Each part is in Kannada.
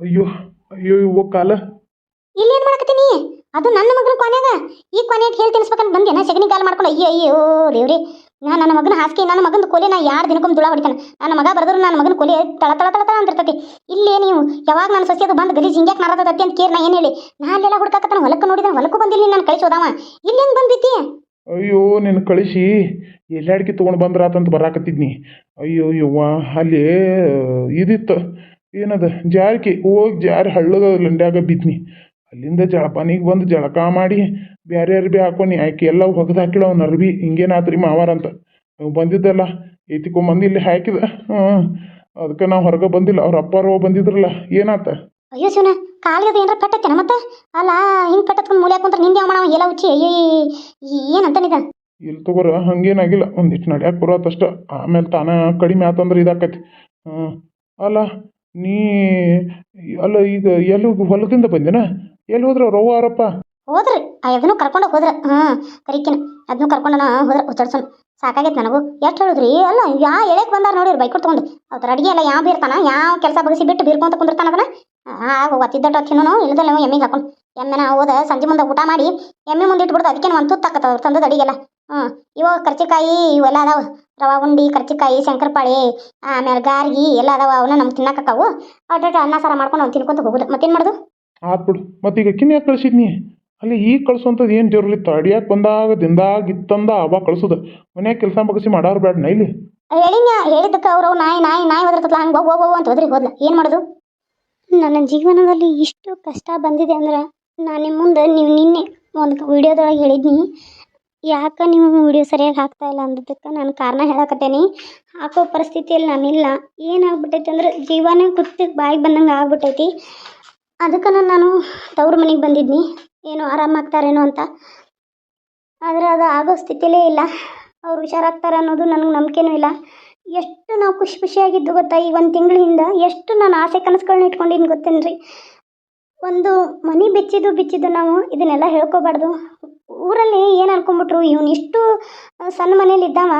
ಅಯ್ಯೋ ಅಯ್ಯೋ ಇವ್ವ ಕಾಲ. ಇಲ್ಲಿ ಏನ್ ಮಾಡಕತ್ತೀನಿ ಅದು ನನ್ನ ಮಗನ ಕೊನೆಗ. ಈ ಕೊನೆಗೆ ಹೇಳಿ ತಿನ್ಸ್ಬೇಕಂತ ಬಂದೇನ ಸಗಣಿ ಕಾಲ್ ಮಾಡ್ಕೊಂಡು ಅಯ್ಯೋ ಅಯ್ಯೋ ದೇವ್ರಿ. ನಾ ನನ್ನ ಮಗನ ಹಾಸಿಗೆ ನನ್ನ ಮಗನ ಕೊಲೆ ನಾ ಯಾರು ದಿನಕ್ಕೊಮ್ಮೆ ದುಳ ಹೊಡಿತಾನೆ? ನನ್ನ ಮಗ ಬರೆದ್ರು ನನ್ನ ಮಗನ ಕೊಲೆ ತಳ ತಳ ತಳ ತಳ ಅಂತಿರ್ತೈತಿ. ಇಲ್ಲೇ ನೀವು ಯಾವಾಗ ನನ್ನ ಸಸಿ ಅದು ಬಂದು ಗಲೀಜ್ ಹಿಂಗ್ಯಾಕ್ ನಾರದತ್ತಿ ಅಂತ ಕೇರ್ ನಾ ಏನು ಹೇಳಿ? ನಾ ಅಲ್ಲೆಲ್ಲ ಹುಡ್ಕಾಕತ್ತಾನ ಹೊಲಕ್ಕೆ ನೋಡಿದ್ರೆ ಹೊಲಕ್ಕೂ ಬಂದಿಲ್ಲ ನಾನು ಕಳಿಸೋದವ ಇಲ್ಲಿ ಹೆಂಗ್ ಬಂದಿತ್ತಿ ಅಯ್ಯೋ ನಿನ್ನ ಕಳಿಸಿ. ಎಲ್ಲಾಡ್ಕಿ ತೊಗೊಂಡು ಬಂದ್ರಾತಂತ ಬರಾಕತ್ತಿದ್ನಿ. ಅಯ್ಯೋ ಯವ್ವ ಅಲ್ಲಿ ಇದಿತ್ತು. ಏನದ? ಜಾರ್ಕಿ. ಹೋಗಿ ಜಾರಿ ಹಳ್ಳದ ಲಂಡ್ಯಾಗ ಬಿದ್ನಿ. ಅಲ್ಲಿಂದ ಜಳಪಾನಿಗೆ ಬಂದು ಜಳಕ ಮಾಡಿ ಬೇರೆ ಅರ್ಬಿ ಹಾಕೊಂಡು. ಆಕೆ ಎಲ್ಲ ಒಗ್ದು ಹಾಕಿಳ ಅವ್ನ ಅರ್ಬಿ. ಹಿಂಗೇನಾತ್ರಿ ಮಾವಾರಂತ ನಾವು ಬಂದಿದ್ದಲ್ಲ. ಮಂದಿ ಇಲ್ಲಿ ಹಾಕಿದ. ಹಾಂ ಅದಕ್ಕೆ ನಾವು ಹೊರಗೆ ಬಂದಿಲ್ಲ. ಅವ್ರ ಅಪ್ಪಾರೋ ಬಂದಿದ್ರಲ್ಲ. ಏನಾತ? ಅಯ್ಯೋ ಶಿವನ ಕಾಲಿಗೆ ಏನಾರ ಪೆಟ್ಟತ್ತೇನ ಮತ್ತೆ? ಅಲ್ಲ ಹಿಂಗ್ ಪೆಟ್ಟತ್ಕೊಂಡು ಮೂಲೆ ಹಾಕೊಂಡ್ರೆ ನಿಂದೆ ಅಮ್ಮ ಎಲ್ಲ ಉಚ್ಚಿ ಅಯ್ಯೋ ಏನಂತ ನಿದ? ಇಲ್ಲಿ ತಗೋರ ಹಂಗೇನಾಗಿಲ್ಲ. ಒಂದಿಷ್ಟು ನಡ್ಯಾಕ ಬರೋತ್ತಷ್ಟ ಆಮೇಲೆ ತಾನ ಕಡಿಮೆ ಆತಂದ್ರೆ ಇದಾಕೈತಿ. ಹಾಂ ಅಲ್ಲ ನೀ ಅಲ್ಲ ಈಗ ಎಲ್ಲಿ ಹೊಲದಿಂದ ಬಂದೇನ? ಎಲ್ಲಿ ಹೋದ್ರ ರವ್ವ ಅವರಪ್ಪ ಹೋದ್ರಿ, ಆ ಅದನ್ನು ಕರ್ಕೊಂಡು ಹೋದ್ರ. ಹಾಂ ಕರಿಕಿನ ಅದನ್ನು ಕರ್ಕೊಂಡನ ಹೋದ್ರ ಉಚ್ಚಾಡ್ಸೋಣ ಸಾಕಾಗೈತೆ ನನಗೂ. ಎಷ್ಟು ಹೇಳಿದ್ರಿ? ಅಲ್ಲ, ಯಾ ಎಳೆಕ್ ಬಂದಾರ ನೋಡಿರಿ ಬೈಕ್ ತಗೊಂಡು. ಅವ್ರ ಅಡಿಗೆ ಎಲ್ಲ ಯಾವ ಬೀರ್ತಾನ? ಯಾವ ಕೆಲಸ ಬಗಸಿ ಬಿಟ್ಟು ಬೀರ್ಕೊಂತ ಕುಂದಿರ್ತಾನ ಅದನ್ನ? ಆಗ ಒತ್ತಿದ್ದಟ್ಟು ತಿನ್ನೋನು ಇಲ್ಲದಲ್ಲ ಎಮ್ಮಿಗೆ ಹಾಕೊಂಡು. ಎಮ್ಮೆನ ಹೋದ ಸಂಜೆ ಮುಂದೆ ಊಟ ಮಾಡಿ, ಎಮ್ಮೆ ಮುಂದೆ ಇಟ್ಬಿಡ್ದು, ಅದಕ್ಕೇನು ಒಂದು ತುತ್ತಾಕತ್ತ ಅವ್ರು ತಂದದ ಅಡಿಗೆಲ್ಲ. ಹ್ಞೂ. ಇವಾಗ ಕರ್ಚಿಕಾಯಿ ಇವೆಲ್ಲ ಅದಾವ. ರವಾ ಉಂಡಿ ಕರ್ಚಿಕಾಯಿ ಶಂಕರಪಾಳಿ ಆಮೇಲೆ ಗಾರ್ಗಿ ಎಲ್ಲ ಅದಾವ. ಅವನ್ನ ನಮ್ಗೆ ತಿನ್ನಕ್ಕಾವು ಅಡ್ಡ ಅನ್ನ ಸಾರ ಮಾಡ್ಕೊಂಡು ಅವ್ನು ತಿನ್ಕೊಂತ ಹೋಗುದು. ಮತ್ತೇನು ಮಾಡೋದು? ಆತ್ ಬಿಡು. ಮತ್ತೆ ಈಗ ಕಿನ್ನ ಯಾಕೆ ಕಳ್ಸಿದ್ನಿ ಅಲ್ಲಿ ಈಗ ಕಳ್ಸೋಂಥದ್ದು ಏನು ಜರುರಿತ್ತು ಅಡಿಯಾಕೆ ಬಂದಾಗ ದಿಂದಾಗ ಇತ್ತಂದ ಅವಾಗ ಕಳ್ಸೋದು. ಮನ್ಯಾಗ ಕೆಲಸ ಬಗಸಿ ಮಾಡೋರು ಬೇಡ ಇಲ್ಲಿ? ಹೇಳಿನ ಹೇಳಿದ್ದಕ್ಕೆ ಅವ್ರು ನಾಯಿ ನಾಯಿ ನಾಯಿ ಒದರ್ತಲ್ಲ ಹಂಗೆ ಹೋಗ್ ಹೋಗು ಅಂತ ಹೋದ್ರಿ ಹೋದ್ಲ. ಏನು ಮಾಡೋದು? ನನ್ನ ಜೀವನದಲ್ಲಿ ಇಷ್ಟು ಕಷ್ಟ ಬಂದಿದೆ ಅಂದ್ರೆ ನಾನು ನಿಮ್ಮ ಮುಂದೆ ನೀವು ನಿನ್ನೆ ಒಂದು ವಿಡಿಯೋದೊಳಗೆ ಹೇಳಿದ್ನಿ. ಯಾಕೆ ನಿಮ್ಮ ವಿಡಿಯೋ ಸರಿಯಾಗಿ ಹಾಕ್ತಾ ಇಲ್ಲ ಅಂದದಕ್ಕೆ ನಾನು ಕಾರಣ ಹೇಳಕತ್ತೇನಿ. ಹಾಕೋ ಪರಿಸ್ಥಿತಿಯಲ್ಲಿ ನಾನಿಲ್ಲ ಏನಾಗ್ಬಿಟ್ಟೈತಿ ಅಂದ್ರೆ ಜೀವನೇ ಕುತ್ತಿ ಬಾಯಿಗೆ ಬಂದಂಗೆ ಆಗ್ಬಿಟ್ಟೈತಿ. ಅದಕ್ಕೆ ನಾನು ತವ್ರ ಮನೆಗೆ ಬಂದಿದ್ನಿ. ಏನೋ ಆರಾಮಾಗ್ತಾರೇನೋ ಅಂತ. ಆದರೆ ಅದು ಆಗೋ ಸ್ಥಿತಿಯಲ್ಲೇ ಇಲ್ಲ. ಅವ್ರು ಹುಷಾರಾಗ್ತಾರೆ ಅನ್ನೋದು ನನಗೆ ನಂಬಿಕೆನೂ ಇಲ್ಲ. ಎಷ್ಟು ನಾವು ಖುಷಿ ಖುಷಿಯಾಗಿದ್ದು ಗೊತ್ತಾ? ಈ ಒಂದು ತಿಂಗಳಿಂದ ಎಷ್ಟು ನಾನು ಆಸೆ ಕನಸುಗಳನ್ನ ಇಟ್ಕೊಂಡಿನಿ ಗೊತ್ತೇನ್ರಿ? ಒಂದು ಮನೆ ಬಿಚ್ಚಿದ್ದು ಬಿಚ್ಚಿದ್ದು ನಾವು ಇದನ್ನೆಲ್ಲ ಹೇಳ್ಕೊಬಾರ್ದು. ಊರಲ್ಲಿ ಏನು ಅನ್ಕೊಂಬಿಟ್ರು ಇವ್ನು ಇಷ್ಟು ಸಣ್ಣ ಮನೇಲಿ ಇದ್ದಾವ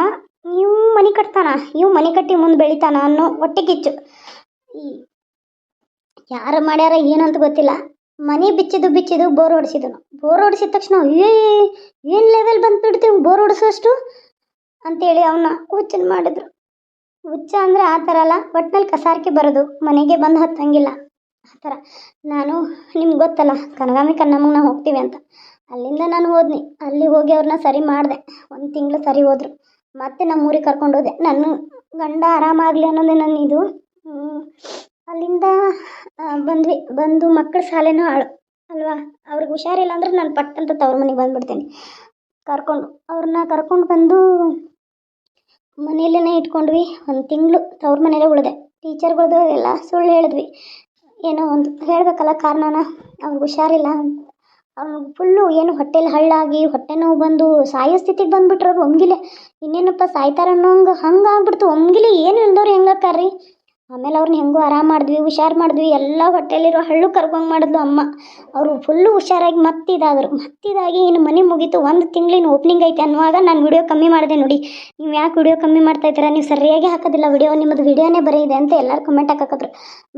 ಇವ್ ಮನೆ ಕಟ್ತಾನ ಇವ್ ಮನೆ ಕಟ್ಟಿ ಮುಂದೆ ಬೆಳಿತಾನ ಅನ್ನೋ ಹೊಟ್ಟೆ ಕಿಚ್ಚು ಯಾರು ಮಾಡ್ಯಾರ ಏನಂತ ಗೊತ್ತಿಲ್ಲ. ಮನೆ ಬಿಚ್ಚಿದ್ದು ಬಿಚ್ಚಿದು ಬೋರ್ ಹೊಡಿಸಿದನು. ಬೋರ್ ಹೊಡಿಸಿದ ತಕ್ಷಣ ಏ, ಏನು ಲೆವೆಲ್ ಬಂದ್ಬಿಡ್ತೀವಿ ಬೋರ್ ಹೊಡಿಸೋಷ್ಟು? ಅಂತೇಳಿ ಅವನ್ನ ಹುಚ್ಚನ್ ಮಾಡಿದ್ರು. ಹುಚ್ಚ ಅಂದರೆ ಆ ಥರ ಅಲ್ಲ, ಒಟ್ನಲ್ಲಿ ಕಸಾರಿಕೆ ಬರೋದು. ಮನೆಗೆ ಬಂದು ಹತ್ತಂಗಿಲ್ಲ. ಆ ಥರ. ನಾನು, ನಿಮ್ಗೆ ಗೊತ್ತಲ್ಲ ಕನಗಾಮಿ ಕನ್ನಮ್ಮಗೆ ನಾವು ಹೋಗ್ತೀವಿ ಅಂತ. ಅಲ್ಲಿಂದ ನಾನು ಹೋದ್ನಿ. ಅಲ್ಲಿ ಹೋಗಿ ಅವ್ರನ್ನ ಸರಿ ಮಾಡಿದೆ. ಒಂದು ತಿಂಗಳು ಸರಿ ಹೋದ್ರು. ಮತ್ತೆ ನಮ್ಮ ಊರಿಗೆ ಕರ್ಕೊಂಡು ಹೋದೆ. ನನ್ನ ಗಂಡ ಆರಾಮಾಗಲಿ ಅನ್ನೋದೇ ನನ್ನ ಇದು ಅಲ್ಲಿಂದ ಬಂದ್ವಿ. ಬಂದು ಮಕ್ಕಳ ಶಾಲೆನೂ ಹಾಳು ಅಲ್ವಾ? ಅವ್ರಿಗೆ ಹುಷಾರಿಲ್ಲ ಅಂದ್ರೆ ನಾನು ಪಟ್ಟಂತ ತವ್ರ ಮನೆಗೆ ಬಂದ್ಬಿಡ್ತೀನಿ. ಕರ್ಕೊಂಡು. ಅವ್ರನ್ನ ಕರ್ಕೊಂಡು ಬಂದು ಮನೆಯಲ್ಲೇ ಇಟ್ಕೊಂಡ್ವಿ. ಒಂದು ತಿಂಗಳು ತವ್ರ ಮನೇಲೇ ಉಳಿದೆ. ಟೀಚರ್ಗಳದ್ದು ಎಲ್ಲ ಸುಳ್ಳು ಹೇಳಿದ್ವಿ. ಏನೋ ಒಂದು ಹೇಳಬೇಕಲ್ಲ ಕಾರಣನ? ಅವ್ರಿಗೆ ಹುಷಾರಿಲ್ಲ ಫುಲ್ಲು ಏನು ಹೊಟ್ಟೆಲಿ ಹಳ್ಳಾಗಿ, ಹೊಟ್ಟೆ ನೋವು ಬಂದು ಸಾಯೋ ಸ್ಥಿತಿಗೆ ಬಂದ್ಬಿಟ್ರು ಅವ್ರು, ಒಮ್ಗಿಲೆ. ಇನ್ನೇನಪ್ಪ ಸಾಯ್ತಾರೆ ಅನ್ನೋಂಗೆ ಹಂಗೆ ಆಗ್ಬಿಡ್ತು. ಒಮ್ಗಿಲೆ ಏನು ಇಲ್ದವ್ರು ಹೆಂಗಾಕಾರ್ರಿ ಆಮೇಲೆ ಅವ್ರನ್ನ ಹೆಂಗೋ ಆರಾಮ ಮಾಡಿದ್ವಿ, ಹುಷಾರು ಮಾಡಿದ್ವಿ. ಎಲ್ಲ ಹೊಟ್ಟೆಲಿರೋ ಹಳ್ಳು ಕರ್ಕೊಂಡ್ ಮಾಡಿದ್ಲು ಅಮ್ಮ. ಅವರು ಫುಲ್ಲು ಹುಷಾರಾಗಿ ಮತ್ತಿದಾದರು. ಮತ್ತಿದಾಗಿ ಇನ್ನು ಮನೆ ಮುಗೀತು. ಒಂದು ತಿಂಗಳಿನ ಓಪನಿಂಗ್ ಐತೆ ಅನ್ನುವಾಗ ನಾನು ವಿಡಿಯೋ ಕಮ್ಮಿ ಮಾಡಿದೆ ನೋಡಿ. ನೀವು ಯಾಕೆ ವಿಡಿಯೋ ಕಮ್ಮಿ ಮಾಡ್ತಾ ಇದ್ದೀರಾ? ನೀವು ಸರಿಯಾಗಿ ಹಾಕೋದಿಲ್ಲ ವಿಡಿಯೋ, ನಿಮ್ಮದು ವಿಡಿಯೋನೇ ಬರೀ ಇದೆ ಅಂತ ಎಲ್ಲರೂ ಕಮೆಂಟ್ ಹಾಕಕತ್ರು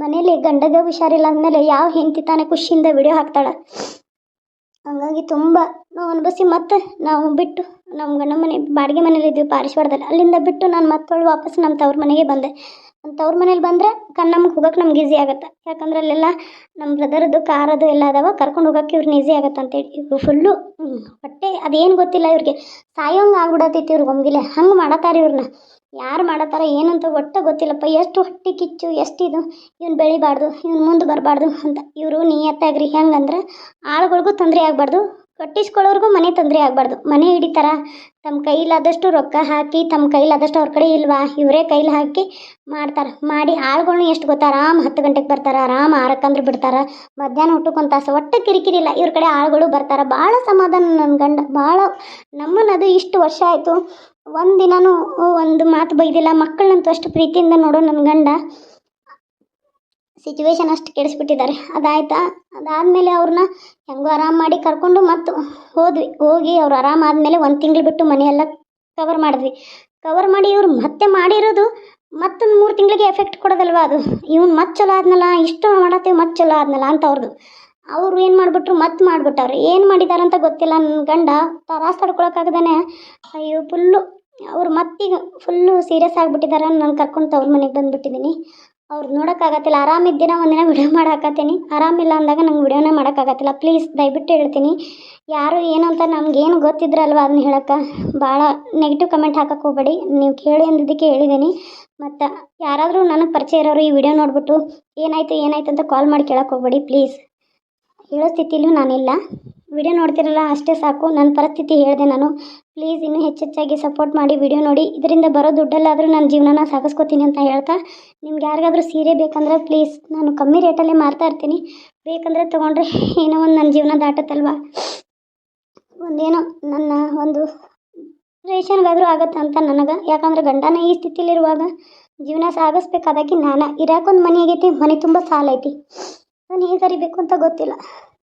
ಮನೇಲಿ ಗಂಡಗ ಹುಷಾರಿಲ್ಲ ಅಂದಮೇಲೆ ಯಾವ ಹೆಂಡತಿ ತಾನೇ ಖುಷಿಯಿಂದ ವಿಡಿಯೋ ಹಾಕ್ತಾಳೆ? ಹಂಗಾಗಿ ತುಂಬ ನಾವು ಅನುಭವಿಸಿ ಮತ್ತೆ ನಾವು ಬಿಟ್ಟು ನಮ್ಮ ಗಂಡ ಮನೆ, ಬಾಡಿಗೆ ಮನೇಲಿ ಇದ್ವಿ ಪಾರಿಶ್ವಾಡದಲ್ಲಿ ಅಲ್ಲಿಂದ ಬಿಟ್ಟು ನಾನು ಮತ್ತೊಳು ವಾಪಸ್ ನಮ್ಮ ತವ್ರ ಮನೆಗೆ ಬಂದೆ. ನಮ್ಮ ತವ್ರ ಮನೇಲಿ ಬಂದರೆ ಕಣ್ಣಮ್ಗೆ ಹೋಗೋಕೆ ನಮ್ಗೆ ಈಸಿ ಆಗುತ್ತೆ. ಯಾಕಂದ್ರೆ ಅಲ್ಲೆಲ್ಲ ನಮ್ಮ ಬ್ರದರ್ದು ಕಾರದು ಎಲ್ಲ ಅದಾವ, ಕರ್ಕೊಂಡು ಹೋಗೋಕೆ ಇವ್ರನ್ನ ಈಸಿ ಆಗುತ್ತೆ ಅಂತೇಳಿ. ಇವರು ಫುಲ್ಲು ಹೊಟ್ಟೆ ಅದೇನು ಗೊತ್ತಿಲ್ಲ ಇವ್ರಿಗೆ. ಸಾಯೋಂಗೆ ಆಗ್ಬಿಡತ್ತೈತಿ ಇವ್ರಿಗೆ ಒಮ್ಗಿಲೆ. ಹಂಗೆ ಮಾಡತ್ತಾರ ಇವ್ರನ್ನ ಯಾರು ಮಾಡತ್ತಾರ, ಏನಂತ ಒಟ್ಟು ಗೊತ್ತಿಲ್ಲಪ್ಪ. ಎಷ್ಟು ಹೊಟ್ಟೆ ಕಿಚ್ಚು ಎಷ್ಟಿದು ಇವ್ನು ಬೆಳಿಬಾರ್ದು, ಇವ್ನು ಮುಂದೆ ಬರಬಾರ್ದು ಅಂತ. ಇವರು ನಿಯತ್ತಾಗ್ರಿ. ಹೆಂಗಂದ್ರೆ ಆಳುಗಳಿಗೂ ತೊಂದರೆ ಆಗಬಾರ್ದು. ಕಟ್ಟಿಸ್ಕೊಳ್ಳೋರ್ಗೂ ಮನೆ ತೊಂದರೆ ಆಗಬಾರ್ದು. ಮನೆ ಹಿಡಿತಾರ ತಮ್ಮ ಕೈಲಾದಷ್ಟು ರೊಕ್ಕ ಹಾಕಿ ತಮ್ಮ ಕೈಲಾದಷ್ಟು ಅವ್ರ ಕಡೆ ಇಲ್ವಾ, ಇವರೇ ಕೈಲಿ ಹಾಕಿ ಮಾಡ್ತಾರೆ. ಮಾಡಿ ಆಳುಗಳ್ನು ಎಷ್ಟು ಗೊತ್ತಾ, ಆರಾಮ್ ಹತ್ತು ಗಂಟೆಗೆ ಬರ್ತಾರೆ, ಆರಾಮ್ ಆರಕ್ಕಂದ್ರೆ ಬಿಡ್ತಾರೆ. ಮಧ್ಯಾಹ್ನ ಊಟಕ್ಕೆ ತಾಸು ಒಟ್ಟು ಕಿರಿಕಿರಿ ಇಲ್ಲ, ಇವ್ರ ಕಡೆ ಆಳುಗಳು ಬರ್ತಾರೆ. ಭಾಳ ಸಮಾಧಾನ ನನ್ನ ಗಂಡ, ಭಾಳ ನಮ್ಮನ್ನದು ಇಷ್ಟು ವರ್ಷ ಆಯಿತು. ಒಂದು ದಿನವೂ ಒಂದು ಮಾತು ಬೈದಿಲ್ಲ ಮಕ್ಕಳನ್ನಂತೂ ಅಷ್ಟು ಪ್ರೀತಿಯಿಂದ ನೋಡೋ ನನ್ನ ಗಂಡ. ಸಿಚುವೇಶನ್ ಅಷ್ಟು ಕೆಡಿಸ್ಬಿಟ್ಟಿದ್ದಾರೆ. ಅದಾಯ್ತಾ? ಅದಾದಮೇಲೆ ಅವ್ರನ್ನ ಹೆಂಗೋ ಆರಾಮ್ ಮಾಡಿ ಕರ್ಕೊಂಡು ಮತ್ತು ಹೋದ್ವಿ. ಹೋಗಿ ಅವ್ರು ಆರಾಮಾದ್ಮೇಲೆ ಒಂದು ತಿಂಗಳು ಬಿಟ್ಟು ಮನೆಯೆಲ್ಲ ಕವರ್ ಮಾಡಿದ್ವಿ. ಕವರ್ ಮಾಡಿ ಇವ್ರು ಮತ್ತೆ ಮಾಡಿರೋದು ಮತ್ತೊಂದು ಮೂರು ತಿಂಗಳಿಗೆ ಎಫೆಕ್ಟ್ ಕೊಡೋದಲ್ವ ಅದು? ಇವ್ನು ಮತ್ತೆ ಚಲೋ ಆದ್ನಲ್ಲ ಇಷ್ಟು ಮಾಡತ್ತೀವಿ ಮತ್ತೆ ಚಲೋ ಆದ್ನಲ್ಲ ಅಂತ ಅವ್ರದ್ದು ಅವರು ಏನು ಮಾಡಿಬಿಟ್ರು ಮತ್ತೆ ಮಾಡಿಬಿಟ್ಟವ್ರು. ಏನು ಮಾಡಿದಾರಂತ ಗೊತ್ತಿಲ್ಲ ನನ್ನ ಗಂಡ. ತರಾಸ್ ತಡ್ಕೊಳಕ್ಕಾಗದೇ ಅಯ್ಯೋ ಫುಲ್ಲು ಅವ್ರು ಮತ್ತೀಗ ಫುಲ್ಲು ಸೀರಿಯಸ್ ಆಗಿಬಿಟ್ಟಿದ್ದಾರೆ ನಾನು ಕರ್ಕೊಂಡು ತವ್ರ ಮನೆಗೆ ಬಂದುಬಿಟ್ಟಿದ್ದೀನಿ ಅವ್ರು ನೋಡೋಕ್ಕಾಗತ್ತಿಲ್ಲ ಆರಾಮಿದ್ದಿನ ಒಂದಿನ ವಿಡಿಯೋ ಮಾಡಾಕತ್ತೀನಿ ಆರಾಮಿಲ್ಲ ಅಂದಾಗ ನಂಗೆ ವಿಡಿಯೋನೇ ಮಾಡೋಕ್ಕಾಗತ್ತಿಲ್ಲ ಪ್ಲೀಸ್ ದಯವಿಟ್ಟು ಹೇಳ್ತೀನಿ. ಯಾರು ಏನು ಅಂತ ನಮ್ಗೇನು ಗೊತ್ತಿದ್ರಲ್ವ ಅದನ್ನ ಹೇಳಕ್ಕೆ? ಭಾಳ ನೆಗೆಟಿವ್ ಕಮೆಂಟ್ ಹಾಕಕ್ಕೆ ಹೋಗಬೇಡಿ. ನೀವು ಕೇಳಿ ಅಂದಿದ್ದಕ್ಕೆ ಹೇಳಿದ್ದೀನಿ ಮತ್ತು ಯಾರಾದರೂ ನನಗೆ ಪರಿಚಯ ಇರೋರು ಈ ವಿಡಿಯೋ ನೋಡಿಬಿಟ್ಟು ಏನಾಯ್ತು ಏನಾಯ್ತು ಅಂತ ಕಾಲ್ ಮಾಡಿ ಕೇಳಕ್ಕೆ ಹೋಗ್ಬೇಡಿ. ಪ್ಲೀಸ್ ಹೇಳೋ ಸ್ಥಿತಿಲೂ ನಾನಿಲ್ಲ. ವಿಡಿಯೋ ನೋಡ್ತಿರಲ್ಲ, ಅಷ್ಟೇ ಸಾಕು. ನನ್ನ ಪರಿಸ್ಥಿತಿ ಹೇಳಿದೆ ನಾನು. ಪ್ಲೀಸ್ ಇನ್ನೂ ಹೆಚ್ಚೆಚ್ಚಾಗಿ ಸಪೋರ್ಟ್ ಮಾಡಿ ವಿಡಿಯೋ ನೋಡಿ. ಇದರಿಂದ ಬರೋ ದುಡ್ಡಲ್ಲಾದರೂ ನನ್ನ ಜೀವನನ ಸಾಗಿಸ್ಕೋತೀನಿ ಅಂತ ಹೇಳ್ತಾ, ನಿಮ್ಗೆ ಯಾರಿಗಾದರೂ ಸೀರೆ ಬೇಕಂದ್ರೆ ಪ್ಲೀಸ್ ನಾನು ಕಮ್ಮಿ ರೇಟಲ್ಲೇ ಮಾರ್ತಾ ಇರ್ತೀನಿ. ಬೇಕಂದರೆ ತೊಗೊಂಡ್ರೆ ಏನೋ ಒಂದು ನನ್ನ ಜೀವನ ದಾಟತ್ತಲ್ವ? ಒಂದೇನೋ ನನ್ನ ಒಂದು ರೇಷನ್ಗಾದರೂ ಆಗುತ್ತೆ ಅಂತ ನನಗೆ? ಯಾಕಂದ್ರೆ ಗಂಡನ ಈ ಸ್ಥಿತಿಲಿರುವಾಗ ಜೀವನ ಸಾಗಿಸ್ಬೇಕಾದಾಗಿ ನಾನು. ಇರಾಕೊಂದು ಮನೆ ಆಗೈತಿ ಮನೆ ತುಂಬ ಸಾಲ ಐತಿ ನಾನು ಹೇಗೆ ಅರಿಬೇಕು ಅಂತ ಗೊತ್ತಿಲ್ಲ.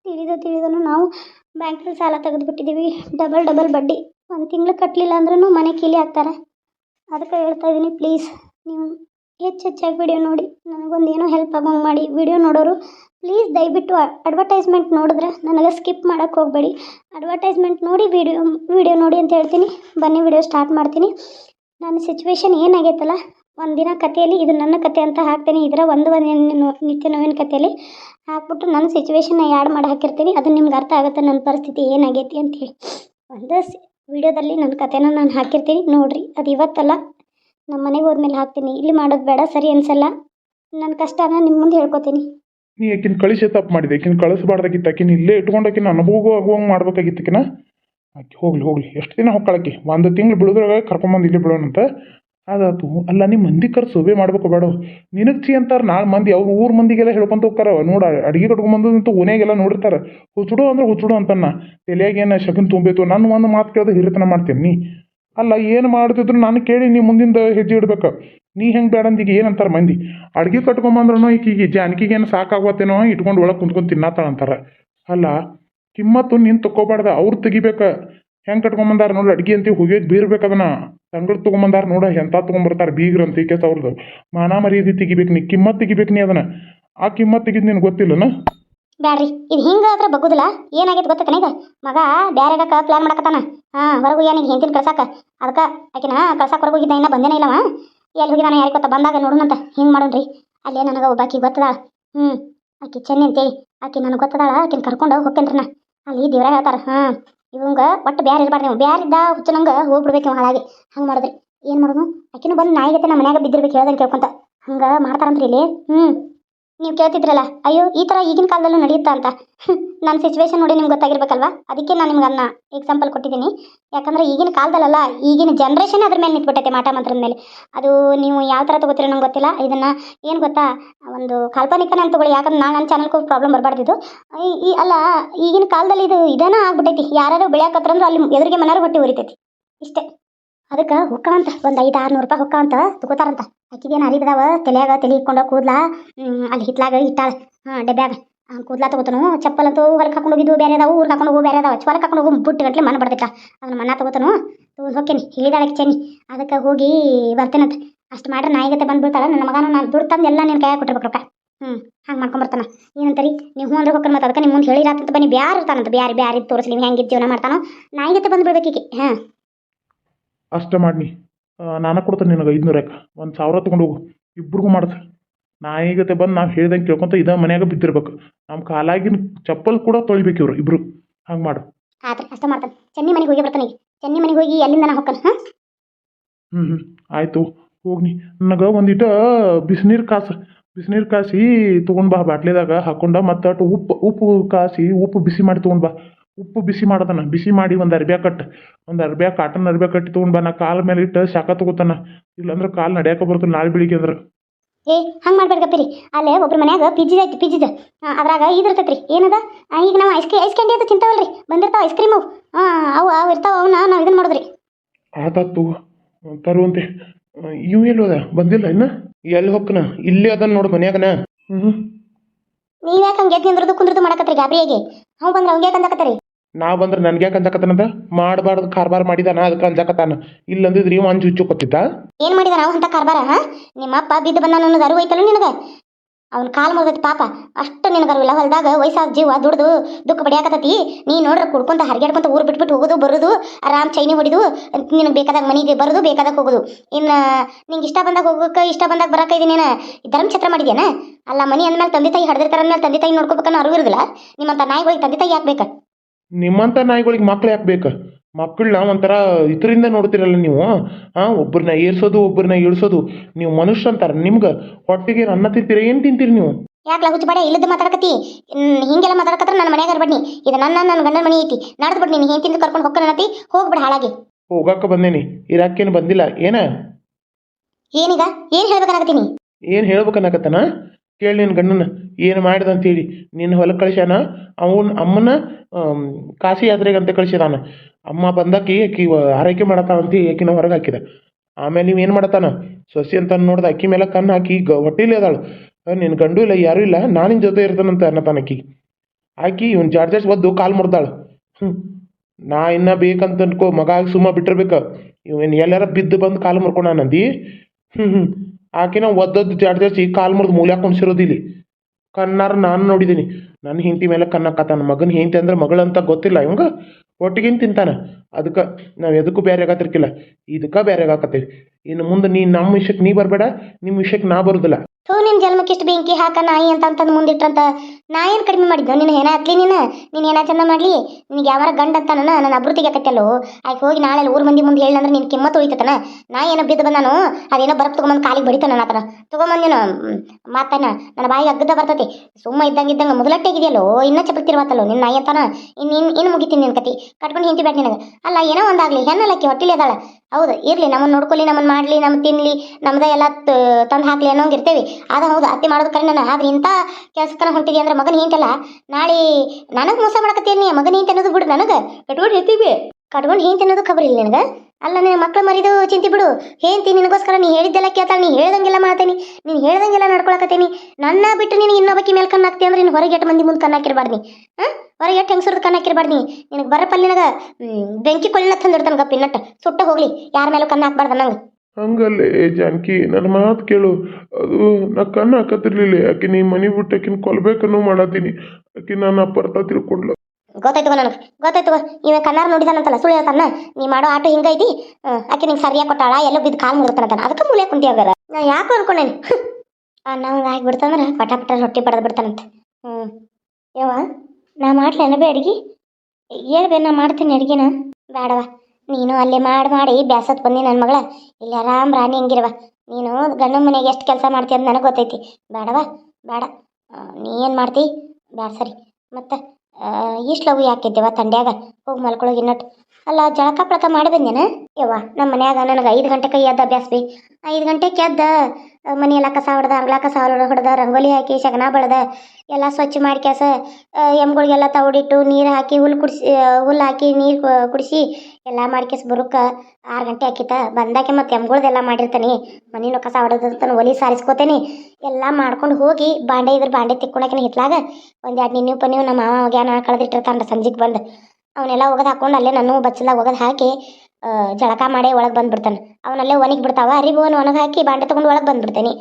ತಿಳಿದು ತಿಳಿದನು ನಾವು ಬ್ಯಾಂಕಲ್ಲಿ ಸಾಲ ತೆಗೆದುಬಿಟ್ಟಿದ್ದೀವಿ. ಡಬಲ್ ಡಬಲ್ ಬಡ್ಡಿ. ಒಂದು ತಿಂಗಳು ಕಟ್ಟಲಿಲ್ಲ ಅಂದ್ರೂ ಮನೆ ಕೀಲಿ ಹಾಕ್ತಾರೆ. ಅದಕ್ಕೆ ಹೇಳ್ತಾ ಇದ್ದೀನಿ ಪ್ಲೀಸ್ ನೀವು ಹೆಚ್ಚು ಹೆಚ್ಚಾಗಿ ವಿಡಿಯೋ ನೋಡಿ. ನನಗೊಂದು ಏನೋ ಹೆಲ್ಪ್ ಆಗೋಂಗೆ ಮಾಡಿ. ವಿಡಿಯೋ ನೋಡೋರು ಪ್ಲೀಸ್ ದಯವಿಟ್ಟು ಅಡ್ವರ್ಟೈಸ್ಮೆಂಟ್ ನೋಡಿದ್ರೆ ನನಗೆ ಸ್ಕಿಪ್ ಮಾಡೋಕ್ಕೆ ಹೋಗಬೇಡಿ. ಅಡ್ವರ್ಟೈಸ್ಮೆಂಟ್ ನೋಡಿ ವಿಡಿಯೋ ವಿಡಿಯೋ ನೋಡಿ ಅಂತ ಹೇಳ್ತೀನಿ. ಬನ್ನಿ ವಿಡಿಯೋ ಸ್ಟಾರ್ಟ್ ಮಾಡ್ತೀನಿ. ನನ್ನ ಸಿಚುವೇಶನ್ ಏನಾಗೈತಲ್ಲ ಒಂದಿನ ಕಥೆಯಲ್ಲಿ ಇದು ನನ್ನ ಕತೆ ಅಂತ ಹಾಕ್ತೀನಿ. ಇದರ ಒಂದು ಒಂದು ನಿತ್ಯ ನೋವಿನ ಕಥೆಯಲ್ಲಿ ಹಾಕ್ಬಿಟ್ಟು ನನ್ನ ಸಿಚುವೇಶನ್ನ ಯಾಡ್ ಮಾಡಿ ಹಾಕಿರ್ತೀನಿ. ಅದು ನಿಮ್ಗೆ ಅರ್ಥ ಆಗುತ್ತೆ ನನ್ನ ಪರಿಸ್ಥಿತಿ ಏನಾಗೈತಿ ಅಂತೇಳಿ ಒಂದು ವಿಡಿಯೋದಲ್ಲಿ ನನ್ನ ಕಥೆನ ನಾನು ಹಾಕಿರ್ತೀನಿ. ನೋಡಿರಿ, ಅದು ಇವತ್ತಲ್ಲ. ನಮ್ಮ ಮನೆಗೆ ಹೋದ್ಮೇಲೆ ಹಾಕ್ತೀನಿ. ಇಲ್ಲಿ ಮಾಡೋದು ಬೇಡ, ಸರಿ ಅನ್ಸಲ್ಲ. ನನ್ನ ಕಷ್ಟನ ನಿಮ್ಮ ಮುಂದೆ ಹೇಳ್ಕೊತೀನಿ. ನೀ ಆಕಿನ ಕಳಿಸಿ ತಪ್ಪು ಮಾಡಿದೆ? ಆಕಿನ ಕಳಿಸ್ಬಾರ್ದಾಗಿತ್ತು? ಆಕಿನ ಇಲ್ಲೇ ಇಟ್ಕೊಂಡು ಆಕಿನ ಅನುಭವ ಆಗುವಂಗೆ ಮಾಡ್ಬೇಕಾಗಿತ್ತಕಿನ ಆಕೆ ಹೋಗ್ಲಿ ಹೋಗ್ಲಿ. ಎಷ್ಟು ದಿನ ಹೊಕ್ಕಳಕ್ಕೆ ಒಂದು ತಿಂಗಳು ಬಿಡೋದ್ರಾಗ ಕರ್ಕೊಂಬಂದು ಇಲ್ಲಿ ಬಿಡೋಣಂತ. ಅದಾತು. ಅಲ್ಲ ನಿಮ್ಮ ಮಂದಿ ಕರ್ ಸೋಬೆ ಮಾಡ್ಬೇಕು ಬೇಡ. ನಿನಗೆ ಚಿ ಅಂತಾರೆ ನಾಳೆ ಮಂದಿ, ಅವ್ರ ಊರ ಮಂದಿಗೆಲ್ಲ ಹೇಳ್ಕೊಂತ ಹೋಗ್ತಾರ. ನೋಡ, ಅಡಿಗೆ ಕಟ್ಕೊಂಬಂದು ಅಂತ ಓನೆಗೆಲ್ಲ ನೋಡಿರ್ತಾರೆ. ಹುಚ್ಚುಡು ಅಂದ್ರೆ ಹುಚ್ಚುಡು ಅಂತನ್ನ. ತೆಲಿಯಾಗಿ ಏನು ಶಕನ್ ತುಂಬಿತ್ತು? ನಾನು ಒಂದು ಮಾತು ಕೇಳಿದ್ರೆ ಹಿರಿತನ ಮಾಡ್ತೀನಿ ನೀ. ಅಲ್ಲ, ಏನು ಮಾಡ್ತಿದ್ರು ನಾನು ಕೇಳಿ ನೀ ಮುಂದಿಂದ ಹೆಜ್ಜೆ ಇಡ್ಬೇಕು. ನೀ ಹೆಂಗೆ ಬೇಡ ಅಂದೀಗ ಏನಂತಾರೆ ಮಂದಿ? ಅಡ್ಗೆ ಕಟ್ಕೊಂಬಂದ್ರೂ ಈಕಿಗೆ ಜಾನಕಿಗೆ ಏನು ಸಾಕಾಗತ್ತೇನೋ ಇಟ್ಕೊಂಡು ಒಳಗೆ ಕುಂತ್ಕೊಂಡು ತಿನ್ನತ್ತಾಳಂತಾರೆ ಅಲ್ಲ, ಕಿಮ್ಮತ್ತು ನೀನು ತಗೋಬಾರ್ದ ಅವ್ರು ತೆಗಿಬೇಕು. ಹೆಂಗೆ ಕಟ್ಕೊಂಬಂದಾರ ನೋಡಿ ಅಡ್ಗೆ ಅಂತ ಹೋಗಿ ಬೀರ್ಬೇಕು ಅದನ್ನ ತಂಗಳು ತೊಗೊಂಬಂದಾರ ನೋಡ ಎಂತ ತೊಗೊಂಬರ್ತಾರೆ ಬೀಗ್ರ ಅಂತ ಈಕೆ ಅವ್ರದ್ದು ಮಾನ ಮರ್ಯಾದೆ ತೆಗಿಬೇಕು ನೀ, ಕಿಮ್ಮತ್ ತೆಗಿಬೇಕು ನೀ ಅದನ್ನ. ಆ ಕಿಮ್ಮತ್ ತೆಗಿದ್ ನಿನ್ ಗೊತ್ತಿಲ್ಲನ? ಬ್ಯಾಡ್ರಿ, ಇದು ಹಿಂಗ ಆದ್ರೆ ಬಗ್ಗುದಿಲ್ಲ ಏನಾಗೈತೆ ಗೊತ್ತ ಈಗ ಮಗ ಬ್ಯಾರೆಗಕ್ಕ ಪ್ಲಾನ್ ಮಾಡಕತ್ತಾನ. ಹಾಂ, ಹೊರಗೆ ಏನಿಗೆ ಹೆಂತಿನ ಕಳ್ಸಾಕ. ಅದಕ್ಕೆ ಆಕಿನ ಕಳ್ಸಾಕ ಹೊರಗೆ ಹೋಗಿದ್ದ ಇನ್ನೂ ಬಂದೇನೇ ಇಲ್ಲವ? ಎಲ್ಲಿ ಹೋಗಿದಾನ ಯಾರಿಗೆ ಗೊತ್ತ? ಬಂದಾಗ ನೋಡೋಣಂತ ಹಿಂಗೆ ಮಾಡೋಣ್ರಿ. ಅಲ್ಲೇ ನನಗೆ ಒಬ್ಬಾಕಿ ಗೊತ್ತದಾಳ. ಹ್ಞೂ ಆಕಿ ಚೆನ್ನಿ ಅಂತೇಳಿ ಆಕಿ ನನಗೆ ಗೊತ್ತದಾಳ, ಆಕಿನ ಕರ್ಕೊಂಡು ಹೋಗ್ತೇನ್ರಿ ನಾ ಅಲ್ಲಿ ದೇವ್ರ ಹೇಳ್ತಾರೆ. ಹಾಂ. ಇವಂಗ ಒಟ್ಟು ಬ್ಯಾರ ಇರಬಾರ್ದು ನೀವು. ಬ್ಯಾರಿದ್ದ ಹುಚ್ಚನಂಗೆ ಹೋಗ್ಬಿಡ್ಬೇಕು ಇವ ಹಾಳಾಗಿ. ಹಂಗೆ ಮಾಡಿದ್ರಿ. ಏನು ಮಾಡೋದು? ಆಕಿನೂ ಬಂದು ನಾಯಿಗತ್ತೆ ನಮ್ಮ ಮನ್ಯಾಗ ಬಿದ್ದಿರ್ಬೇಕು ಹೇಳ್ದಂಗೆ ಕೇಳ್ಕೊಂತ. ಹಂಗೆ ಮಾಡ್ತಾರಂತ್ರಿ ಇಲ್ಲಿ. ಹ್ಞೂ ನೀವು ಕೇಳ್ತಿದ್ರಲ್ಲ? ಅಯ್ಯೋ, ಈ ಥರ ಈಗಿನ ಕಾಲದಲ್ಲೂ ನಡೆಯುತ್ತಾ ಅಂತ. ನನ್ನ ಸಿಚುವೇಶನ್ ನೋಡಿ ನಿಮ್ಗೆ ಗೊತ್ತಾಗಿರ್ಬೇಕಲ್ವಾ? ಅದಕ್ಕೆ ನಾನು ನಿಮ್ಗೆ ಅದನ್ನ ಎಕ್ಸಾಂಪಲ್ ಕೊಟ್ಟಿದ್ದೀನಿ. ಯಾಕಂದ್ರೆ ಈಗಿನ ಕಾಲದಲ್ಲಲ್ಲ ಈಗಿನ ಜನ್ರೇಷನ್ ಅದ್ರ ಮೇಲೆ ನಿಂತ್ಬಿಟ್ಟೈತೆ ಮಾಟ ಮಂತ್ರದ ಮೇಲೆ. ಅದು ನೀವು ಯಾವ ಥರ ತಗೋತೀರೋ ನಂಗೆ ಗೊತ್ತಿಲ್ಲ. ಇದನ್ನ ಏನು ಗೊತ್ತಾ? ಒಂದು ಕಾಲ್ಪನಿಕನೇ ಅಂತ ತಗೊಳ್ಳಿ. ಯಾಕಂದ್ರೆ ನಾನು ನನ್ನ ಚಾನಲ್ಗೂ ಪ್ರಾಬ್ಲಮ್ ಬರಬಾರ್ದಿದ್ದು ಈ ಅಲ್ಲ, ಈಗಿನ ಕಾಲದಲ್ಲಿ ಇದು ಇದೇನ ಆಗ್ಬಿಟ್ಟೈತಿ. ಯಾರು ಬೆಳೆಯಕತ್ರಂದ್ರೆ ಅಲ್ಲಿ ಎದುರಿಗೆ ಮನೆಯವ್ರು ಹೊಟ್ಟಿ ಉರಿತೈತಿ. ಇಷ್ಟೇ. ಅದಕ್ಕೆ ಹುಕ್ಕ ಅಂತ ಒಂದು ಐದು ಆರುನೂರು ರೂಪಾಯಿ ಹುಕ್ಕ ಅಂತ ತಗೋತಾರಂತ. ಅಕ್ಕಿದೇನು ಅರಿಬಿದಾವ ತಲೆಯಾಗ ತಲೆ ಇಟ್ಕೊಂಡು ಕೂದ್ಲ ಅಲ್ಲಿ ಹಿತ್ಲಾಗ ಇಟ್ಟಾಳ ಹಾಂ, ಡಬ್ಯಾಗ. ಕೂದ್ಲ ತಗೋತಾನು, ಚಪ್ಪಲ್ ಅಂತೂ ಹೊರಗೆ ಹಾಕೊಂಡು ಹೋಗಿದ್ದು ಬೇರೆ ಅದಾವು, ಊರಿಗೆ ಹಾಕೊಂಡು ಹೋಗು ಬೇರೆ ಅದಾವ. ಹೊರಗೆ ಹಾಕೊಂಡು ಹೋಗಿ, ಬುಟ್ಟು ಗಟ್ಲೆ ಮನ ಬರ್ತೈತ ಅದನ್ನ ಮನ ತಗೋತಾನು, ತಗೊಂಡು ಹೋಗ್ತೇನೆ ಹೇಳಿದಾಳಕ್ಕೆ ಚೆನ್ನಿ ಅದಕ್ಕೆ ಹೋಗಿ ಬರ್ತೇನಂತ ಅಷ್ಟು ಮಾಡ್ರೆ ನಾಯಿಗತೆ ಬಂದ್ಬಿಡ್ತಾಳ. ನನ್ನ ಮಗನ ನಾನು ದುಡ್ಡು ತಂದು ಎಲ್ಲ ನಿನ್ನ ಕೈಯಾಗ ಕೊಟ್ಟಿರ್ಬೇಕು ರೊಕ್ಕ. ಹ್ಞೂ ಹಂಗೆ ಮಾಡ್ಕೊಂಬರ್ತಾನ ಏನಂತರಿ? ನೀವು ಹ್ಞೂ ಅಂದ್ರೆ ಹೋಗ್ಕೊಂಡು ಮತ್ತೆ ಅದಕ್ಕೆ ನಿಮ್ಮ ಮುಂದೆ ಹೇಳಿರಾತಂತ ಬನ್ನಿ. ಬ್ಯಾರ ಇರ್ತಾನಂತ. ಬ್ಯಾರೆ ಬ್ಯಾರೆ ತೋರಿಸಿ ನೀವು ಹೆಂಗೆ ಜೀವನ ಮಾಡ್ತಾನೋ? ನಾಯಿಗತೆ ಬಂದ್ಬಿಡ್ಬೇಕೀಗೆ ಹಾಂ. ಅಷ್ಟ ಮಾಡಿ ನಾನು ಕೊಡ್ತೇನೆ ನಿನಗೆ ಐದುನೂರಕ್ಕೆ ಒಂದು ಸಾವಿರ ತೊಗೊಂಡು ಹೋಗು. ಇಬ್ರಿಗೂ ಮಾಡಿಸ್ ನಾಯಿಗತೆ ಬಂದು ನಾವು ಹೇಳ್ದಂಗೆ ಕೇಳ್ಕೊಂತ ಇದ ಮನ್ಯಾಗ ಬಿದ್ದಿರ್ಬೇಕು. ನಮ್ಮ ಕಾಲಾಗಿನ ಚಪ್ಪಲ್ ಕೂಡ ತೊಳಿಬೇಕು ಇವರು ಇಬ್ರು. ಹಂಗೆ ಮಾಡು. ಆತ್ರಿ ಅಷ್ಟ ಮಾಡ್ತಾನೆ. ಚೆನ್ನಿ ಮನೆಗೆ ಹೋಗಿ ಬರ್ತಾನೆ ಚೆನ್ನಿ ಮನೆಗೆ ಹೋಗಿ ಎಲ್ಲಿಂದ ನಾನು ಹೋಗ್ತಾನೆ ಹಾಂ? ಹ್ಞೂ ಹ್ಞೂ ಆಯಿತು ಹೋಗ್ನಿ. ನನಗೆ ಒಂದಿಟ ಬಿಸಿನೀರು ಕಾಸು. ಬಿಸಿನೀರು ಕಾಸಿ ತೊಗೊಂಡು ಬಾ ಬಾಟ್ಲಿದಾಗ ಹಾಕೊಂಡ ಮತ್ತು ಅಟ್ಟು ಉಪ್ಪು ಉಪ್ಪು ಕಾಸಿ ಉಪ್ಪು ಬಿಸಿ ಮಾಡಿ ತೊಗೊಂಡು ಬಾ. ಉಪ್ಪು ಬಿಸಿ ಮಾಡದನ ಬಿಸಿ ಮಾಡಿ ಒಂದು ಅರ್ಬ್ಯಾ ಕಟ್ಟು ಒಂದು ಅರ್ಬ್ಯಾ ಕಾಟನ್ ಅರ್ಬ್ಯಾ ಕಟ್ಟಿ ತೊಗೊಂಡು ಬಾ ನಾ ಕಾಲ ಮೇಲೆ ಇಟ್ಟು ಶಾಖ ತಗೋತಾನ. ಇಲ್ಲಾಂದ್ರೆ ಕಾಲು ನಡೆಯಕ್ಕೆ ಬರ್ತದೆ ನಾಳೆ ಬೆಳಿಗ್ಗೆ ಅಂದ್ರೆ. ಏ ಹಂಗೆ ಮಾಡ್ಬೇಡ್ಗಪ್ಪಿರಿ ಅಲ್ಲೇ ಒಬ್ರ ಮನ್ಯಾಗ ಪಿಜ್ಜಿ ಐತಿ ಪಿಜ್ಜಿದ ಅದ್ರಾಗ ಇದಿರ್ತೈತ್ರಿ ಏನದ? ಈಗ ನಾವು ಐಸ್ ಐಸ್ ಕ್ಯಾಂಡಿ ಅಂತ ತಿಂತಾವಲ್ರಿ. ಬಂದಿರ್ತಾವ ಐಸ್ ಕ್ರೀಮ್ ಅವು. ಅವ ಇರ್ತಾವ ಅವನ್ನ ನಾವು ಇದನ್ನ ಮಾಡೋದ್ರಿ. ಆತಾತು ತರುವಂತೆ ಇವು ಎಲ್ಲಿ ಹೋದ? ಬಂದಿಲ್ಲ ಇನ್ನ? ಎಲ್ಲಿ ಹೊಕ್ಕನ ಇಲ್ಲೇ ಅದನ್ನ ನೋಡು ಮನ್ಯಾಗನ. ಹ್ಞೂ ನೀವ್ಯಾಕೆ ಹಂಗೆ ನಿಂದ್ರದು ಕುಂದ್ರದು ಮಾಡಕತ್ರಿ ಗಾಬರಿಯಾಗಿ? ಅವು ಬಂದ್ರೆ ಅವ್ಗೆ ಯಾಕೆ ಅಂದಕತ್ತೀರಿ ನಾ ಬಂದ್ರೆ ನನಗೆ ಯಾಕೆ ಅಂಜಕತ್ತಾನಂದ ಮಾಡಬಾರ್ದು, ಕಾರ್ಬಾರ್ ಮಾಡಿದಾನ ಅದಕ್ಕೆ ಅಂಜಕತ್ತಾನ. ಇಲ್ಲಂದಿದ್ರಿ ಇವ ಅಂಜು ಹುಚ್ಚು ಕೊತ್ತಿದ್ದ ಏನು ಮಾಡಿದ ನಾವು ಅಂತ ಕಾರ್ಬಾರ ನಿಮ್ಮ ನಿಮ್ಮಪ್ಪ ಬಿದ್ದು ಬಂದ ಅನ್ನೋದು ಅರಿವು ಐತಲ್ಲ ನಿನಗೆ? ಅವ್ನ ಕಾಲು ಮುರಿದೈತಿ ಪಾಪ. ಅಷ್ಟು ನಿನಗೆ ಅರಿವಿಲ್ಲ ಹೊಲದಾಗ ವಯಸ್ಸಾದ ಜೀವ ದುಡ್ದು ದುಃಖ ಪಡಿಯಾಕತ್ತತಿ. ನೀ ನೋಡ್ರ ಕುಡ್ಕೊಂತ ಹರಿಗೆಡ್ಕೊಂತ ಊರು ಬಿಟ್ಬಿಟ್ಟು ಹೋಗೋದು, ಬರೋದು, ಆರಾಮ್ ಚೈನಿ ಹೊಡಿದು, ನಿನಗೆ ಬೇಕಾದಾಗ ಮನೆಗೆ ಬರೋದು, ಬೇಕಾದಾಗ ಹೋಗೋದು. ಇನ್ನು ನಿಂಗೆ ಇಷ್ಟ ಬಂದಾಗ ಹೋಗೋಕೆ, ಇಷ್ಟ ಬಂದಾಗ ಬರಕ ಇದೀನೇನ ಧರ್ಮಛತ್ರ ಮಾಡಿದ್ಯಾನ? ಅಲ್ಲ ಮನೆ ಅಂದ್ಮೇಲೆ ತಂದೆ ತಾಯಿ, ಹಡ್ದಿರ್ತಾರ ಅಂದ್ಮೇಲೆ ತಂದೆ ತಾಯಿ ನೋಡ್ಕೋಬೇಕನ್ನೋ ಅರಿವಿರೋದಿಲ್ಲ ನಿಮ್ಮಂಥ ನಾಯಿಗಳಿಗೆ ತಂದೆ ತಾಯಿ ಯಾಕೆ ನಿಮ್ಮಂಥ ನಾಯಿಗಳಿಗೆ ಮಕ್ಳು ಯಾಕೆ ಬೇಕು? ಮಕ್ಕಳನ್ನ ಒಂಥರ ಇದರಿಂದ ನೋಡ್ತಿರಲ್ಲ ನೀವು ಹಾಂ ಒಬ್ಬರನ್ನ ಏರ್ಸೋದು ಒಬ್ಬರನ್ನ ಇಳಿಸೋದು. ನೀವು ಮನುಷ್ಯ ಅಂತಾರೆ. ನಿಮ್ಗೆ ಹೊಟ್ಟೆಗೆ ಅನ್ನ ತಿಂತೀರಿ ಏನು ತಿಂತೀರಿ ನೀವು? ಯಾಕೆ ಲಗುಜ್ ಬೇಡ ಇಲ್ಲದ ಮಾತಾಡಕತ್ತಿ? ಹಿಂಗೆಲ್ಲ ಮಾತಾಡಕತ್ರ ನನ್ನ ಮನ್ಯಾಗ ಇರ್ಬೇಡಿ ಇದು ನನ್ನ ನನ್ನ ಗಂಡನ ಮನೆ ಐತಿ. ನಡೆದು ಬಿಡ್ ನೀನು ಹೇಗೆ ತಿಂದು ಕರ್ಕೊಂಡು ಹೋಗ್ಕನತಿ ಹೋಗ್ಬಿಡ ಹಾಳಾಗಿ. ಹೋಗಕ್ಕೆ ಬಂದೇನಿ. ಇರಾಕೇನು ಬಂದಿಲ್ಲ. ಏನ? ಏನೀಗ? ಏನು ಹೇಳ್ಬೇಕನ್ನಾಗತ್ತೀನಿ ಏನು ಹೇಳ್ಬೇಕನ್ನಕತ್ತನ ಕೇಳಿ ನಿನ್ನ ಗಂಡನ ಏನು ಮಾಡಿದ ಅಂತೇಳಿ ನಿನ್ನ ಹೊಲಕ್ಕೆ ಕಳಿಸ್ಯಾನ? ಅವನ ಅಮ್ಮನ ಕಾಸಿ ಯಾತ್ರೆಗೆ ಅಂತ ಕಳಿಸಿದಾನ ಅಮ್ಮ ಬಂದಾಕಿ ಆಕಿ ಆರೈಕೆ ಮಾಡತ್ತಾಳಂತ ಆಕಿನ ಹೊರಗೆ ಹಾಕಿದ. ಆಮೇಲೆ ನೀವು ಏನು ಮಾಡತ್ತಾನ ಸೊಸಿ ಅಂತ ನೋಡ್ದೆ ಅಕ್ಕಿ ಮೇಲೆ ಕಣ್ಣು ಹಾಕಿ ಗ, ಹೊಟ್ಟಿಲೇ ಅದಾಳು ನಿನ್ನ ಗಂಡು ಇಲ್ಲ, ಯಾರೂ ಇಲ್ಲ ನಾನು ನಿನ್ನ ಜೊತೆ ಇರ್ತಾನಂತ ಅನ್ನತಾನ ಆಕಿ. ಆಕಿ ಇವ್ನು ಜಾರ್ಜಸ್ ಒದ್ದು ಕಾಲು ಮುರ್ದಾಳು. ನಾ ಇನ್ನ ಬೇಕಂತ ಅನ್ಕೋ ಮಗ ಸುಮ್ಮ ಬಿಟ್ಟಿರ್ಬೇಕು. ಇವನ್ ಎಲ್ಲಾರ ಬಿದ್ದು ಬಂದು ಕಾಲು ಮುರ್ಕೊಂಡಾನಂದಿ ಹ್ಞೂ ಹ್ಞೂ ಆಕಿನ ಒದ್ದದ್ದು ಜಾಡ್ಜಾಡ್ಸಿ ಕಾಲು ಮುರಿದು ಮೂಲ್ಯಾಕ ಕುಣಿಸಿರೋದಿಲ್ಲ ಕಣ್ಣಾರ ನಾನು ನೋಡಿದ್ದೀನಿ ನನ್ನ ಹೆಂಡತಿ ಮೇಲೆ ಕಣ್ಣಾಕತ್ತಾನ. ಮಗನ ಹೆಂಡತಿ ಅಂದ್ರೆ ಮಗಳಂತ ಗೊತ್ತಿಲ್ಲ ಇವಂಗ. ಒಟ್ಟಿಗೆ ತಿಂತಾನ? ಅದಕ್ಕೆ ನಾವು ಎದಕ್ಕೂ ಬೇರೆ ಆಗತ್ತಿರ್ಕಿಲ್ಲ. ಇದಕ್ಕೆ ಬೇರೆ ಆಗಾಕತ್ತೀವಿ ಇನ್ನು ಮುಂದೆ ನೀ ನಮ್ಮ ವಿಷಯಕ್ಕೆ ನೀ ಬರಬೇಡ ನಿಮ್ಮ ವಿಷಯಕ್ಕೆ ನಾ ಬರೋದಿಲ್ಲ. ನಿನ್ನ ಜನ್ಮಕ್ಕೆ ಇಷ್ಟು ಬೆಂಕಿ ಹಾಕ ನಾಯಿ ಅಂತ ಅಂತಂದು ಮುಂದಿಟ್ರಂತ ನಾ ಏನು ಕಡಿಮೆ ಮಾಡಿದ್ದು ನಿನ್ನ ಏನ ಹತ್ಲಿ ನೀನು? ನೀನು ಏನ ಚಂದ ಮಾಡಲಿ? ನಿನಗೆ ಯಾವಾರ ಗಂಡ ಅಂತಾನ ನನ್ನ ಅಭಿವೃದ್ಧಿಗೆ ಆಕತ್ತಲ್ಲೋ ಆಯ್ಕೆ ಹೋಗಿ ನಾಳೆ ಊರ್ ಮಂದಿ ಮುಂದೆ ಹೇಳಂದ್ರೆ ನಿನ್ನ ಕಿಮ್ಮತ್ತು ಉಳಿತತನ. ನಾ ಏನೋ ಬಿದ್ದು ಬಂದಾನು? ಅದೇನೋ ಬರಪ್ ತೊಗೊಂಬಂದು ಕಾಲಿಗೆ ಬಡಿತಾನ ಆತನ ತಗೊಂಬಂದೇನು? ಮಾತಾನ ನನ್ನ ಬಾಯಿಗೆ ಅಗ್ಗದ ಬರ್ತತಿ. ಸುಮ್ಮ ಇದ್ದಂಗೆ ಇದ್ದಂಗೆ ಮೊದಲಟ್ಟೆಗಿದೆಯಲ್ಲೋ ಇನ್ನೂ ಚಪಕ್ತಿರ್ವಾತಲ್ಲೋ ನಿನ್ನ ನಾಯಿ ಅಂತಾನ? ಇನ್ನು ಇನ್ನು ಇನ್ನು ಮುಗಿತೀನಿ ನಿನ್ನ ಕತಿ. ಕಟ್ಕೊಂಡು ಹಿಂತಿ ಬೇಡ ನಿನಗೆ. ಅಲ್ಲ, ಏನೋ ಒಂದಾಗ್ಲಿ ಹೆಣ್ಣಲ್ಲಕ್ಕಿ ಹೊಟ್ಟಿಲಿ ಅದಾಳ. ಹೌದು, ಇರ್ಲಿ. ನಮ್ಮನ್ನ ನೋಡ್ಕೊಲಿ ನಮ್ಮನ್ನ ಮಾಡ್ಲಿ ನಮ್ಮ ತಿನ್ಲಿ, ನಮ್ದ ಎಲ್ಲ ತಂದು ಹಾಕ್ಲಿ ಅನ್ನೋಂಗೆ ಇರ್ತೇವಿ. ಅದ ಹೌದು, ಅತ್ತೆ ಮಾಡೋದು ಕರೆ ನಾನು ಆದ್ರೆ ಇಂಥ ಕೆಲಸಕ್ಕನ ಹೊಂಟಿದ್ಯಾ ಅಂದ್ರೆ ಮಗನ ಹಿಂತಲ್ಲ ನಾಳೆ ನನಗೆ ಮೋಸ ಮಾಡಕತ್ತೀನಿ ಮಗನ ಹಿಂತ ಅನ್ನೋದು ಬಿಡು ನನಗೆ. ಕಟ್ಕೊಂಡು ಹೇಳ್ತೀವಿ. ಕಟ್ಕೊಂಡು ಹಿಂತ ಅನ್ನೋದು ಖಬರ್ ಇಲ್ಲ ನಿನಗೆ. ಅಲ್ಲ ನಿನ್ ಮಕ್ಳು ಮರಿದು ಚಿಂತೆ ಬಿಡು. ಹೇಂತಿ ನಿನಗೋಸ್ಕರ ನೀ ಹೇಳಿದ್ದೆಲ್ಲ ಕೇಳ್ತಾಳೆ, ನೀ ಹೇಳ್ದಂಗೆಲ್ಲ ಮಾಡ್ತೀನಿ. ನೀನು ಹೇಳ್ದಂಗೆಲ್ಲ ನಡ್ಕೊಳಕತ್ತೀನಿ. ನನ್ನ ಬಿಟ್ಟು ನೀನು ಇನ್ನೊಬ್ಬಕ್ಕೆ ಮೇಲೆ ಕಣ್ಣು ಹಾಕ್ತೀನಿ ಅಂದ್ರೆ ನೀನು ಹೊರಗೆ ಎಟ್ಟು ಮಂದಿ ಮುಂದೆ ಕಣ್ಣಾಕಿರ್ಬಾರ್ದು ನೀ. ಹಾಂ? ಹೊರಗೆ ಎಟ್ಟು ಹೆಂಗಸರದ ಕಣ್ಣಾಕಿರ್ಬಾರ್ದು ನೀ. ನಿನಗೆ ಬರಪ್ಪಲ್ಲಿ ನಿನಗೆ ಬೆಂಕಿ ಕೊಳ್ಳಿನ ತಂದಿಡ್ತಾನೆ ಗಪ್ಪಿ ಸುಟ್ಟ ಹೋಗ್ಲಿ. ಯಾರ ಮೇಲೂ ಕಣ್ಣು ಹಾಕ್ಬಾರ್ದು ನಂಗೆ ಹಂಗಲ್ಲೇ ಜಾನಕಿ, ನನ್ನ ಮಾತು ಕೇಳು. ಅದು ನಾ ಕಣ್ಣು ಹಾಕತ್ತಿರ್ಲಿಲ್ಲ. ಆಕೆ ನೀ ಮನೆ ಬಿಟ್ಟು ಆಕಿನ ಕೊಲ್ಬೇಕನ್ನೋ ಮಾಡತ್ತೀನಿ ಆಕೆ ನಾನು ಅಪರ್ಥ ತಿಳ್ಕೊಂಡ್ಲ ಗೊತ್ತಾಯ್ತು ನನಗೆ. ಗೊತ್ತಾಯ್ತು ಇವ ಕಣ್ಣಾರ ನೋಡಿದಾನಂತಲ್ಲ, ಸುಳ್ಳು ಹೇಳ್ತಾನ? ನೀ ಮಾಡೋ ಆಟೋ ಹಿಂಗೈತಿ? ಆಕೆ ನಿಂಗೆ ಸರಿಯಾಗಿ ಕೊಟ್ಟಾಳ? ಎಲ್ಲೋ ಬಿದ್ದು ಕಾಲು ಮುಗಿತಾನಂತಾನ ಅದಕ್ಕೆ ಮೂಲೆ ಕುಂತಿ ಹೋಗ್ಯಾರ ನಾ ಯಾಕೆ ಅನ್ಕೊಂಡೇನಿ? ನಾವು ಆಗಿಬಿಡ್ತಂದ್ರೆ ಪಟ ಪಟ ರೊಟ್ಟಿ ಪಡೆದು ಬಿಡ್ತಾನಂತೆ. ಹ್ಞೂ ಯವ್ವ, ನಾ ಮಾಡ್ಲೇನ ಬೇ ಅಡ್ಗೆ? ಏನು ಬೇ ನಾ ಮಾಡ್ತೀನಿ ಅಡ್ಗೆನ. ಬೇಡವ ನೀನು ಅಲ್ಲೇ ಮಾಡಿ ಮಾಡಿ ಬ್ಯಾಸತ್ ಬಂದಿ ನನ್ನ ಮಗಳ. ಇಲ್ಲಿ ಆರಾಮ್ ರಾಣಿ ಹಂಗಿರವ. ನೀನು ಗಂಡ ಮನೆಗೆ ಎಷ್ಟು ಕೆಲಸ ಮಾಡ್ತೀಯ ಅಂತ ನನಗೆ ಗೊತ್ತೈತಿ. ಬೇಡವಾ ಬೇಡ ನೀ ಏನು ಮಾಡ್ತಿ? ಬ್ಯಾಡ, ಸರಿ. ಮತ್ತು ಇಷ್ಟು ಲಗು ಯಾಕಿದ್ದೇವ ತಂಡ್ಯಾಗ? ಹೋಗಿ ಮಲ್ಕೊಳಗೆ ಇನ್ನಟ್ಟು ಅಲ್ಲ ಜಳಕ ಪಳಕ ಮಾಡಿ ಬಂದೇನ? ಯವ್ವ ನಮ್ಮ ಮನ್ಯಾಗ ನನಗೆ ಐದು ಗಂಟೆಗೆ ಎದ್ದ ಅಭ್ಯಾಸ ಬಿ. ಐದು ಗಂಟೆಗೆ ಎದ್ದ ಆ, ಮನೆ ಎಲ್ಲ ಕಸ ಹೊಡೆದ ಅಂಗ್ಲ ಕಸ ಹೊಡೆದ ರಂಗೋಲಿ ಹಾಕಿ ಶಗನ ಬಳದ ಎಲ್ಲ ಸ್ವಚ್ಛ ಮಾಡಿ ಕ್ಯಾಸ ಎಮ್ಗಳಿಗೆಲ್ಲ ತೌಡಿಟ್ಟು ನೀರು ಹಾಕಿ ಹುಲ್ಲು ಕುಡಿಸಿ ಹುಲ್ಲು ಹಾಕಿ ನೀರು ಕುಡಿಸಿ ಎಲ್ಲ ಮಾಡ್ಕೇಸ್ ಬರುಕ ಆರು ಗಂಟೆ ಆಕಿತ. ಬಂದಾಕೆ ಮತ್ತು ಎಮ್ಗಳ್ದೆಲ್ಲ ಮಾಡಿರ್ತಾನೆ. ಮನೇನು ಕಸ ಹೊಡೆದಿರ್ತಾನೆ ಒಲಿ ಸಾರಿಸ್ಕೋತೇನೆ. ಎಲ್ಲ ಮಾಡ್ಕೊಂಡು ಹೋಗಿ ಬಾಂಡೆ ಇದ್ರ ಬಾಂಡೆ ತಿಕ್ಕೊಳಕಿನ ಹಿತ್ಲಾಗ ಒಂದೆರಡು ನಿನ್ನೆ ಪನ್ನೀವು ನಮ್ಮ ಮಾವ ಹೋಗ್ಯಾನ ಕಳೆದಿಟ್ಟಿರ್ತಾನೆ ಸಂಜೆಗೆ ಬಂದು. ಅವನ್ನೆಲ್ಲ ಒಗದು ಹಾಕೊಂಡು ಅಲ್ಲೇ ನಾನು ಬಚ್ಚಲಾಗ ಒಗದು ಹಾಕಿ ಜಳಕ ಮಾಡಿ ಒಳಗೆ ಬಂದ್ಬಿಡ್ತಾನೆ. ಅವನಲ್ಲೇ ಒಣಗಿ ಬಿಡ್ತಾವ ಅರಿಬೋನ್ ಒಣಗಿ ಹಾಕಿ ಬಾಂಡೆ ತೊಗೊಂಡು ಒಳಗೆ ಬಂದ್ಬಿಡ್ತೇನೆ.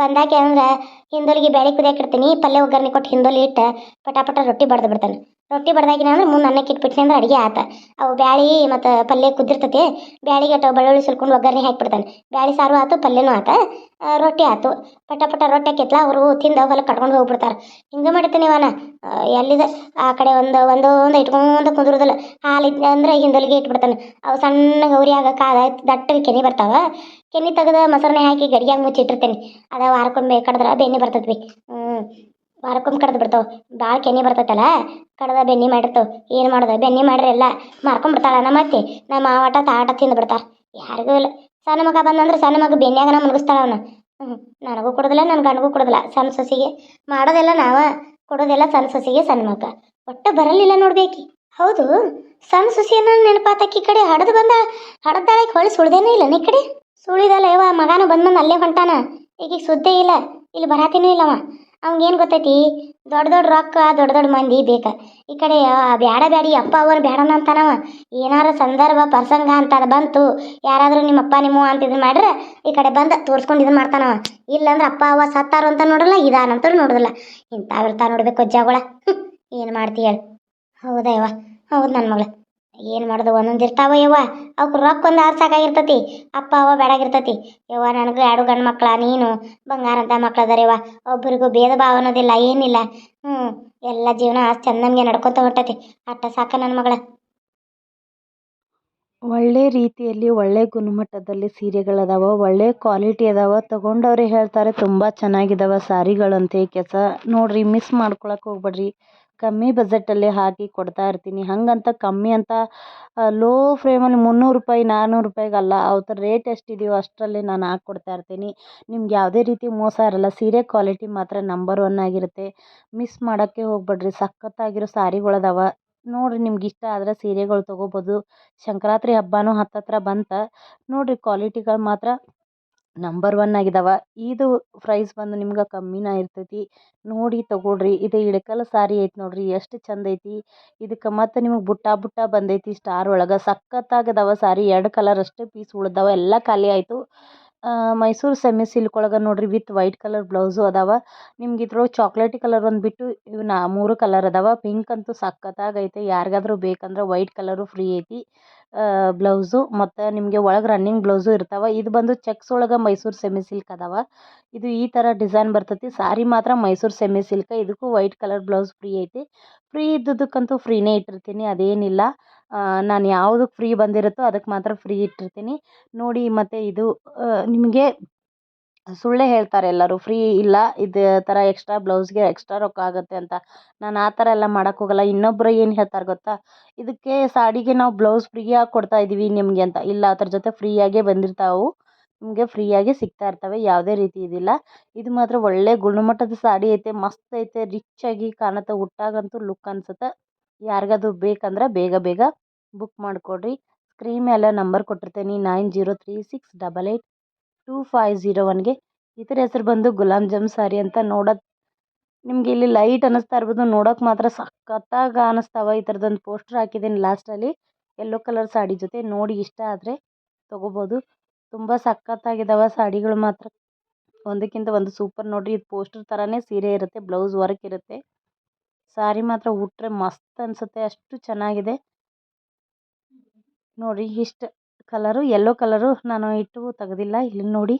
ಬಂದಾಕೆ ಅಂದ್ರೆ ಹಿಂದೊಲಿಗೆ ಬ್ಯಾಳಿ ಕುದಿಯಕ್ಕೆ ಇಡ್ತೀನಿ, ಪಲ್ಯ ಒಗ್ಗರಣೆ ಕೊಟ್ಟು ಹಿಂದೊಲಿ ಇಟ್ಟು ಪಟ ಪಟ ರೊಟ್ಟಿ ಬಡ್ದು ಬಿಡ್ತಾನೆ. ರೊಟ್ಟಿ ಬಡ್ದಾಕಿನ ಅಂದ್ರೆ ಮುಂದೆ ಅನ್ನಕ್ಕೆ ಇಟ್ಬಿಟ್ನಿ ಅಂದ್ರೆ ಅಡುಗೆ ಆತ. ಅವು ಬ್ಯಾಳಿ ಮತ್ತು ಪಲ್ಯ ಕುದಿರ್ತೈತಿ ಬ್ಯಾಳಿಗೆ ಬೆಳ್ಳುಳ್ಳಿ ಸುಲ್ಕೊಂಡು ಒಗ್ಗರಣೆ ಹಾಕಿಬಿಡ್ತಾನೆ. ಬ್ಯಾಳಿ ಸಾರು ಆತು, ಪಲ್ಯನೂ ಆತ ರೊಟ್ಟಿ ಆತು. ಪಟ ಪಟ ರೊಟ್ಟಿ ಹಾಕಿತ್ಲ ಅವರು ತಿಂದು ಹೊಲಕ್ಕೆ ಕಟ್ಕೊಂಡು ಹೋಗ್ಬಿಡ್ತಾರೆ. ಹಿಂಗೆ ಮಾಡ್ತೀನಿ ಅವನ ಎಲ್ಲಿದೆ? ಆ ಕಡೆ ಒಂದು ಒಂದು ಒಂದು ಇಟ್ಕೊಂಡು ಕುಂದಿರೋದಿಲ್ಲ. ಹಾಲು ಇದ್ದ ಅಂದ್ರೆ ಹಿಂದೊಲಿಗೆ ಇಟ್ಬಿಡ್ತಾನೆ. ಅವು ಸಣ್ಣ ಗೌರಿಯಾಗ ಕಾದ ದಟ್ಟಗೆ ಕೆನೆ ಬರ್ತಾವ. ಕೆನೆ ತೆಗೆದು ಮೊಸರನೆ ಹಾಕಿ ಗಡಿಯಾಗಿ ಮುಚ್ಚಿಟ್ಟಿರ್ತೇನೆ. ಅದ ವಾರಕ್ಕೊಮ್ಮೆ ಕಡ್ದ್ರೆ ಬೆಣ್ಣೆ ಬರ್ತದ್ವಿ. ಹ್ಞೂ ವಾರಕ್ಕೊಮ್ಮೆ ಕಡ್ದು ಬಿಡ್ತಾವ. ಭಾಳ ಕೆನೆ ಬರ್ತೈತಲ್ಲ, ಕಡ್ದ ಬೆನ್ನಿ ಮಾಡಿರ್ತಾವ. ಏನು ಮಾಡೋದು? ಬೆನ್ನಿ ಮಾಡ್ರಿ ಎಲ್ಲ ಮಾರ್ಕೊಂಡ್ಬಿಡ್ತಾಳ ನಮ್ಮ ಅತ್ತೆ. ನಮ್ಮ ಮಾವಾಟ ತಾಟ ತಿಂದು ಬಿಡ್ತಾರೆ. ಯಾರಿಗೂ ಇಲ್ಲ. ಸಣ್ಣ ಮಗ ಬಂದಂದ್ರೆ ಸಣ್ಣ ಮಗ ಬೆನ್ನಿಯಾಗನ ಮುಳುಗಿಸ್ತಾಳ ಅವನು. ಹ್ಞೂ ನನಗೂ ಕೊಡೋದಿಲ್ಲ ನನ್ನ ಗಂಡಗೂ ಕೊಡೋದಿಲ್ಲ. ಸಣ್ಣ ಸೊಸಿಗೆ ಮಾಡೋದೆಲ್ಲ ನಾವು, ಕೊಡೋದೆಲ್ಲ ಸಣ್ಣ ಸೊಸಿಗೆ ಸಣ್ಣ ಮಗ. ಒಟ್ಟು ಬರಲಿಲ್ಲ ನೋಡ್ಬೇಕಿ. ಹೌದು, ಸಣ್ಣ ಸೊಸಿಯನ್ನ ನೆನಪಾತಕ್ಕಿ ಕಡೆ ಹಡದು ಬಂದ ಹಡದಾಳಕ್ಕೆ ಹೊಳಿ ಸುಳ್ದೇನೇ ಇಲ್ಲ ನೀ ಕಡೆ? ಸುಳಿದಲ್ಲ ಯವ್ವ, ಮಗನ ಬಂದ್ ಅಲ್ಲೇ ಹೊಂಟಾನ. ಈಗ ಸುದ್ದೇ ಇಲ್ಲ. ಇಲ್ಲಿ ಬರಾತಿನೂ ಇಲ್ಲವ. ಅವ್ನಿಗೇನು ಗೊತ್ತೈತಿ? ದೊಡ್ಡ ದೊಡ್ಡ ರೊಕ್ಕ, ದೊಡ್ಡ ದೊಡ್ಡ ಮಂದಿ ಬೇಕು. ಈ ಕಡೆ ಬ್ಯಾಡ ಬ್ಯಾಡಿ, ಅಪ್ಪ ಅವನು ಬ್ಯಾಡನ ಅಂತಾನವ. ಏನಾರ ಸಂದರ್ಭ, ಪ್ರಸಂಗ ಅಂತ ಅದು ಬಂತು, ಯಾರಾದರೂ ನಿಮ್ಮ ಅಪ್ಪ, ನಿಮ್ಮ ಅಂತ ಇದನ್ನ ಮಾಡ್ರೆ, ಈ ಕಡೆ ಬಂದು ತೋರಿಸ್ಕೊಂಡು ಇದನ್ನ ಮಾಡ್ತಾನವ. ಇಲ್ಲಂದ್ರೆ ಅಪ್ಪ, ಅವ್ವ ಸತ್ತಾರು ಅಂತ ನೋಡಲ್ಲ ಇದಾನಂತೂ ನೋಡೋದಿಲ್ಲ. ಇಂಥವಿರ್ತಾವ ನೋಡ್ಬೇಕು ಅಜ್ಜಗಳ ಏನು ಮಾಡ್ತೀಯ ಹೇಳು. ಹೌದಾ ಹೌದು ನನ್ನ ಮಗಳು. ಏನು ಮಾಡೋದು? ಒಂದೊಂದು ಇರ್ತಾವ ಯವ್ವ. ಅವ್ಕೆ ರೊಕ್ಕ ಒಂದು ಆರು ಸಾಕಾಗಿರ್ತತಿ ಅಪ್ಪ, ಅವ್ವ ಬೇಡಾಗಿರ್ತತಿ ಯವ್ವ, ನನಗೆ ಎರಡು ಗಂಡು ಮಕ್ಳ, ನೀನು ಬಂಗಾರ ಅಂತ ಮಕ್ಳು ಯವ್ವ. ಒಬ್ಬರಿಗೂ ಭೇದ ಭಾವ ಅನ್ನೋದಿಲ್ಲ, ಏನಿಲ್ಲ. ಹ್ಞೂ ಎಲ್ಲ ಜೀವನ ಚಂದಂಗೆ ನಡ್ಕೊತ ಹೊಂಟತಿ. ಅಟ್ಟ ಸಾಕ ನನ್ನ ಮಗಳ. ಒಳ್ಳೆ ರೀತಿಯಲ್ಲಿ, ಒಳ್ಳೆ ಗುಣಮಟ್ಟದಲ್ಲಿ ಸೀರೆಗಳದಾವ ಒಳ್ಳೆ ಕ್ವಾಲಿಟಿ ಅದಾವ. ತಗೊಂಡವ್ರೆ ಹೇಳ್ತಾರೆ, ತುಂಬ ಚೆನ್ನಾಗಿದಾವ ಸಾರಿಗಳಂತೆ. ಕೆಸ ನೋಡ್ರಿ, ಮಿಸ್ ಮಾಡ್ಕೊಳಕ್ಕೆ ಹೋಗ್ಬೇಡ್ರಿ. ಕಮ್ಮಿ ಬಜೆಟಲ್ಲಿ ಹಾಕಿ ಕೊಡ್ತಾ ಇರ್ತೀನಿ. ಹಾಗಂತ ಕಮ್ಮಿ ಅಂತ ಲೋ ಫ್ರೇಮಲ್ಲಿ ಮುನ್ನೂರು ರೂಪಾಯಿ ನಾನ್ನೂರು ರೂಪಾಯಿಗಲ್ಲ ಅವ್ರ ರೇಟ್ ಎಷ್ಟಿದೆಯೋ ಅಷ್ಟರಲ್ಲಿ ನಾನು ಹಾಕ್ಕೊಡ್ತಾ ಇರ್ತೀನಿ. ನಿಮ್ಗೆ ಯಾವುದೇ ರೀತಿ ಮೋಸ ಇರಲ್ಲ, ಸೀರೆ ಕ್ವಾಲಿಟಿ ಮಾತ್ರ ನಂಬರ್ ಒನ್ ಆಗಿರುತ್ತೆ. ಮಿಸ್ ಮಾಡೋಕ್ಕೆ ಹೋಗ್ಬೇಡ್ರಿ, ಸಖತ್ತಾಗಿರೋ ಸಾರಿಗಳದಾವ. ನೋಡ್ರಿ ನಿಮ್ಗೆ ಇಷ್ಟ ಆದರೆ ಸೀರೆಗಳು ತೊಗೋಬೋದು. ಸಂಕ್ರಾಂತಿ ಹಬ್ಬನೂ ಹತ್ತತ್ರ ಬಂತು. ನೋಡಿರಿ ಕ್ವಾಲಿಟಿಗಳು ಮಾತ್ರ. ನಂಬರ್ ಒನ್ ಆಗಿದಾವೆ. ಇದು ಪ್ರೈಸ್ ಬಂದು ನಿಮ್ಗೆ ಕಮ್ಮಿನೇ ಇರ್ತೈತಿ. ನೋಡಿ ತಗೊಳ್ರಿ. ಇದು ಇಳಕಲ್ ಸಾರಿ ಐತಿ ನೋಡ್ರಿ. ಎಷ್ಟು ಚಂದ ಐತಿ. ಇದಕ್ಕೆ ಮತ್ತು ನಿಮಗೆ ಬುಟ್ಟ ಬುಟ್ಟ ಬಂದೈತಿ. ಸ್ಟಾರ್ ಒಳಗೆ ಸಖತ್ತಾಗದವ ಸಾರಿ. ಎರಡು ಕಲರ್ ಅಷ್ಟೇ ಪೀಸ್ ಉಳ್ದಾವ. ಎಲ್ಲ ಖಾಲಿ ಆಯಿತು. ಮೈಸೂರು ಸೆಮಿ ಸಿಲ್ಕ್ ಒಳಗೆ ನೋಡ್ರಿ ವಿತ್ ವೈಟ್ ಕಲರ್ ಬ್ಲೌಸು ಅದಾವ. ನಿಮ್ಗೆ ಇದ್ರೊಳಗೆ ಚಾಕ್ಲೇಟಿ ಕಲರ್ ಒಂದು ಬಿಟ್ಟು ಇವು ನಾ ಮೂರು ಕಲರ್ ಅದಾವ. ಪಿಂಕ್ ಅಂತೂ ಸಖತ್ತಾಗೈತೆ ಯಾರಿಗಾದ್ರೂ ಬೇಕಂದ್ರೆ ವೈಟ್ ಕಲರು ಫ್ರೀ ಐತಿ. ಬ್ಲೌಸು ಮತ್ತು ನಿಮಗೆ ಒಳಗೆ ರನ್ನಿಂಗ್ ಬ್ಲೌಸು ಇರ್ತಾವೆ. ಇದು ಬಂದು ಚೆಕ್ಸ್ ಒಳಗೆ ಮೈಸೂರು ಸೆಮಿ ಸಿಲ್ಕ್ ಅದಾವ. ಇದು ಈ ಥರ ಡಿಸೈನ್ ಬರ್ತೈತಿ. ಸಾರಿ ಮಾತ್ರ ಮೈಸೂರು ಸೆಮಿ ಸಿಲ್ಕ್ ಇದಕ್ಕೂ ವೈಟ್ ಕಲರ್ ಬ್ಲೌಸ್ ಫ್ರೀ ಐತಿ. ಫ್ರೀ ಇದ್ದುದಕ್ಕಂತೂ ಫ್ರೀನೇ ಇಟ್ಟಿರ್ತೀನಿ. ಅದೇನಿಲ್ಲ. ನಾನು ಯಾವುದಕ್ಕೆ ಫ್ರೀ ಬಂದಿರುತ್ತೋ ಅದಕ್ಕೆ ಮಾತ್ರ ಫ್ರೀ ಇಟ್ಟಿರ್ತೀನಿ. ನೋಡಿ ಮತ್ತು ಇದು ನಿಮಗೆ ಸುಳ್ಳೇ ಹೇಳ್ತಾರೆ ಎಲ್ಲರೂ, ಫ್ರೀ ಇಲ್ಲ, ಇದು ಥರ ಎಕ್ಸ್ಟ್ರಾ ಬ್ಲೌಸ್ಗೆ ಎಕ್ಸ್ಟ್ರಾ ರೊಕ್ಕ ಆಗುತ್ತೆ ಅಂತ. ನಾನು ಆ ಥರ ಎಲ್ಲ ಮಾಡೋಕ್ಕೆ ಹೋಗಲ್ಲ. ಇನ್ನೊಬ್ಬರು ಏನು ಹೇಳ್ತಾರೆ ಗೊತ್ತಾ? ಇದಕ್ಕೆ ಸಾಡಿಗೆ ನಾವು ಬ್ಲೌಸ್ ಫ್ರೀಯಾಗಿ ಕೊಡ್ತಾ ಇದ್ದೀವಿ ನಿಮಗೆ ಅಂತ. ಇಲ್ಲ, ಅದ್ರ ಜೊತೆ ಫ್ರೀಯಾಗೇ ಬಂದಿರ್ತಾವೆ. ನಿಮಗೆ ಫ್ರೀಯಾಗಿ ಸಿಗ್ತಾ ಇರ್ತವೆ, ಯಾವುದೇ ರೀತಿ ಇದಿಲ್ಲ. ಇದು ಮಾತ್ರ ಒಳ್ಳೆ ಗುಣಮಟ್ಟದ ಸಾಡಿ ಐತೆ, ಮಸ್ತ್ ಐತೆ, ರಿಚ್ ಆಗಿ ಕಾಣುತ್ತೆ, ಹುಟ್ಟಾಗಂತೂ ಲುಕ್ ಅನ್ಸುತ್ತೆ. ಯಾರಿಗದು ಬೇಕಂದ್ರೆ ಬೇಗ ಬೇಗ ಬುಕ್ ಮಾಡಿಕೊಡ್ರಿ. ಸ್ಕ್ರೀನ್ ಮೇಲೆ ನಂಬರ್ ಕೊಟ್ಟಿರ್ತೀನಿ, nine zero three six double eight two five zero ಒನ್ಗೆ ಇದ್ರ ಹೆಸರು ಬಂದು ಗುಲಾಬ್ ಜಾಮ್ ಸಾರಿ ಅಂತ ನೋಡೋದು ನಿಮಗೆ ಇಲ್ಲಿ ಲೈಟ್ ಅನ್ನಿಸ್ತಾ ಇರ್ಬೋದು, ನೋಡೋಕೆ ಮಾತ್ರ ಸಖತ್ತಾಗಿ ಅನ್ನಿಸ್ತಾವ ಈ ಥರದೊಂದು ಪೋಸ್ಟರ್ ಹಾಕಿದ್ದೀನಿ ಲಾಸ್ಟಲ್ಲಿ ಯೆಲ್ಲೋ ಕಲರ್ ಸಾಡಿ ಜೊತೆ ನೋಡಿ ಇಷ್ಟ ಆದರೆ ತೊಗೋಬೋದು. ತುಂಬ ಸಖತ್ತಾಗಿದ್ದಾವೆ ಸಾಡಿಗಳು ಮಾತ್ರ. ಒಂದಕ್ಕಿಂತ ಒಂದು ಸೂಪರ್ ನೋಡಿರಿ, ಇದು ಪೋಸ್ಟರ್ ಥರನೇ ಸೀರೆ ಇರುತ್ತೆ ಬ್ಲೌಸ್ ವರ್ಕ್ ಇರುತ್ತೆ. ಸಾರಿ ಮಾತ್ರ ಉಟ್ಟರೆ ಮಸ್ತ್ ಅನಿಸುತ್ತೆ, ಅಷ್ಟು ಚೆನ್ನಾಗಿದೆ. ನೋಡಿ ಇಷ್ಟು. ಕಲರು ಯೆಲ್ಲೋ ಕಲರು ನಾನು ಇಟ್ಟು ತೆಗೆದಿಲ್ಲ. ಇಲ್ಲಿ ನೋಡಿ.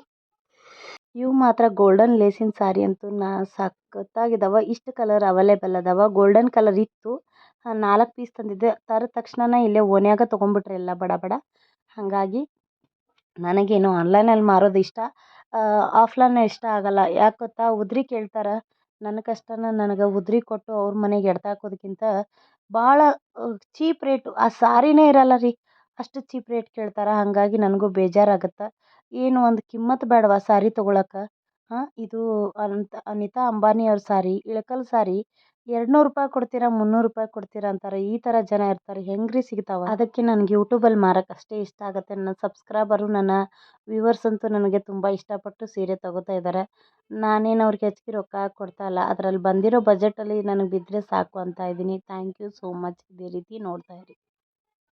ಇವು ಮಾತ್ರ ಗೋಲ್ಡನ್ ಲೇಸಿನ ಸಾರಿ ಅಂತೂ ನಾ ಸಖತ್ತಾಗಿದ್ದಾವೆ ಇಷ್ಟು ಕಲರ್ ಅವೈಲೇಬಲ್ ಅದಾವ. ಗೋಲ್ಡನ್ ಕಲರ್ ಇತ್ತು. ನಾಲ್ಕು ಪೀಸ್ ತಂದಿದ್ದೆ. ತರದ ತಕ್ಷಣ ಇಲ್ಲೇ ಓನ್ಯಾಗ ತೊಗೊಂಬಿಟ್ರೆ ಎಲ್ಲ ಬಡ ಬಡ. ಹಾಗಾಗಿ ನನಗೇನು ಆನ್ಲೈನಲ್ಲಿ ಮಾರೋದು ಇಷ್ಟ. ಆಫ್ಲೈನ್ ಇಷ್ಟ ಆಗಲ್ಲ. ಯಾಕೆ ಗೊತ್ತಾ? ಉದ್ರಿ ಕೇಳ್ತಾರೆ. ನನ್ನ ಕಷ್ಟನ ನನಗೆ ಉದ್ರಿ ಕೊಟ್ಟು ಅವ್ರ ಮನೆಗೆ ಎಡ್ತಾಕೋದಕ್ಕಿಂತ ಭಾಳ ಚೀಪ್ ರೇಟು ಆ ಸಾರಿನೇ ಇರಲ್ಲ ರೀ. ಅಷ್ಟು ಚೀಪ್ ರೇಟ್ ಕೇಳ್ತಾರೆ, ಹಾಗಾಗಿ ನನಗೂ ಬೇಜಾರಾಗುತ್ತೆ. ಏನು ಒಂದು ಕಿಮ್ಮತ್ತು ಬೇಡವಾ ಸಾರಿ ತೊಗೊಳಕ್ಕೆ ಹಾಂ, ಇದು ಅನಿತಾ ಅಂಬಾನಿ ಅವ್ರ ಸಾರಿ, ಇಳಕಲ್ ಸಾರಿ ಎರಡು ನೂರು ರೂಪಾಯಿ ಕೊಡ್ತೀರಾ, ಮುನ್ನೂರು ರೂಪಾಯಿ ಕೊಡ್ತೀರಾ ಅಂತಾರೆ. ಈ ಥರ ಜನ ಇರ್ತಾರೆ ಹೆಂಗೆ ರೀ ಸಿಗ್ತಾವೆ? ಅದಕ್ಕೆ ನನಗೆ ಯೂಟ್ಯೂಬಲ್ಲಿ ಮಾರಕ್ಕೆ ಅಷ್ಟೇ ಇಷ್ಟ ಆಗುತ್ತೆ. ನನ್ನ ಸಬ್ಸ್ಕ್ರೈಬರು, ನನ್ನ ವ್ಯೂವರ್ಸ್ ಅಂತೂ ನನಗೆ ತುಂಬ ಇಷ್ಟಪಟ್ಟು ಸೀರೆ ತೊಗೋತಾ ಇದ್ದಾರೆ ನಾನೇನು ಅವ್ರಿಗೆ ಹೆಚ್ಚಿಗೆ ರೊಕ್ಕ ಕೊಡ್ತಾ ಇಲ್ಲ. ಅದರಲ್ಲಿ ಬಂದಿರೋ ಬಜೆಟಲ್ಲಿ ನನಗೆ ಬಿದ್ದರೆ ಸಾಕು ಅಂತ ಇದ್ದೀನಿ. Thank you so much. ಇದೇ ರೀತಿ ನೋಡ್ತಾ ಇರಿ.